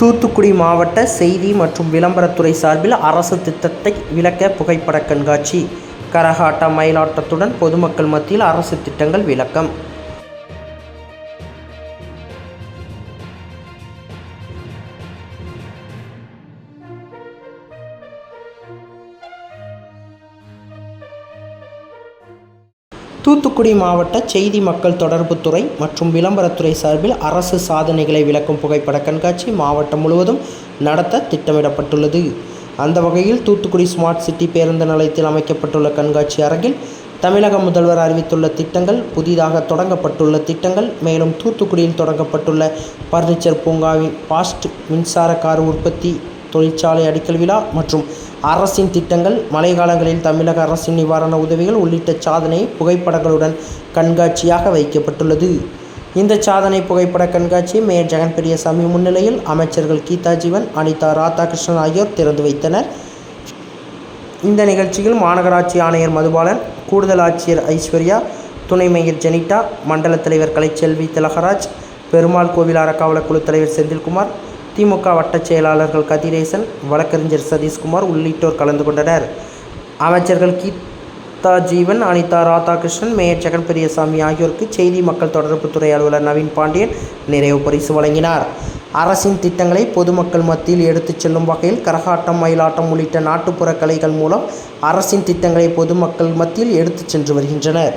தூத்துக்குடி மாவட்ட செய்தி மற்றும் விளம்பரத்துறை சார்பில் அரசு திட்டத்தை விளக்க புகைப்பட கண்காட்சி. கரகாட்டம் மயிலாட்டத்துடன் பொதுமக்கள் மத்தியில் அரசு திட்டங்கள் விளக்கம். தூத்துக்குடி மாவட்ட செய்தி மக்கள் தொடர்புத்துறை மற்றும் விளம்பரத்துறை சார்பில் அரசு சாதனைகளை விளக்கும் புகைப்பட கண்காட்சி மாவட்டம் முழுவதும் நடத்த திட்டமிடப்பட்டுள்ளது. அந்த வகையில் தூத்துக்குடி ஸ்மார்ட் சிட்டி பேருந்து நிலையத்தில் அமைக்கப்பட்டுள்ள கண்காட்சி அரங்கில் தமிழக முதல்வர் அறிவித்துள்ள திட்டங்கள் புதிதாக தொடங்கப்பட்டுள்ள திட்டங்கள் மேலும் தூத்துக்குடியில் தொடங்கப்பட்டுள்ள பர்னிச்சர் பூங்காவின் பாஸ்ட் மின்சார கார் உற்பத்தி தொழிற்சாலை அடிக்கல் விழா மற்றும் அரசின் திட்டங்கள் மழைக்காலங்களில் தமிழக அரசின் நிவாரண உதவிகள் உள்ளிட்ட சாதனை புகைப்படங்களுடன் கண்காட்சியாக வைக்கப்பட்டுள்ளது. இந்த சாதனை புகைப்பட கண்காட்சி மேயர் ஜெகன் பெரியசாமி முன்னிலையில் அமைச்சர்கள் கீதா ஜீவன் அனிதா ராதாகிருஷ்ணன் ஆகியோர் திறந்து வைத்தனர். இந்த நிகழ்ச்சியில் மாநகராட்சி ஆணையர் மதுபாலன் கூடுதல் ஆட்சியர் ஐஸ்வர்யா துணை மேயர் ஜெனிட்டா மண்டல தலைவர் கலைச்செல்வி திலகராஜ் பெருமாள் கோவில் அறக்காவலர் குழு தலைவர் செந்தில்குமார் திமுக வட்டச் செயலாளர்கள் கதிரேசன் வழக்கறிஞர் சதீஷ்குமார் உள்ளிட்டோர் கலந்து கொண்டனர். அமைச்சர்கள் கீதா ஜீவன் அனிதா ராதாகிருஷ்ணன் மேயர் ஜெகன் பெரியசாமி ஆகியோருக்கு செய்தி மக்கள் தொடர்புத்துறை அலுவலர் நவீன் பாண்டியன் நிறைவு பரிசு வழங்கினார். அரசின் திட்டங்களை பொதுமக்கள் மத்தியில் எடுத்துச் செல்லும் வகையில் கரகாட்டம் மயிலாட்டம் உள்ளிட்ட நாட்டுப்புற கலைகள் மூலம் அரசின் திட்டங்களை பொதுமக்கள் மத்தியில் எடுத்துச் சென்று வருகின்றனர்.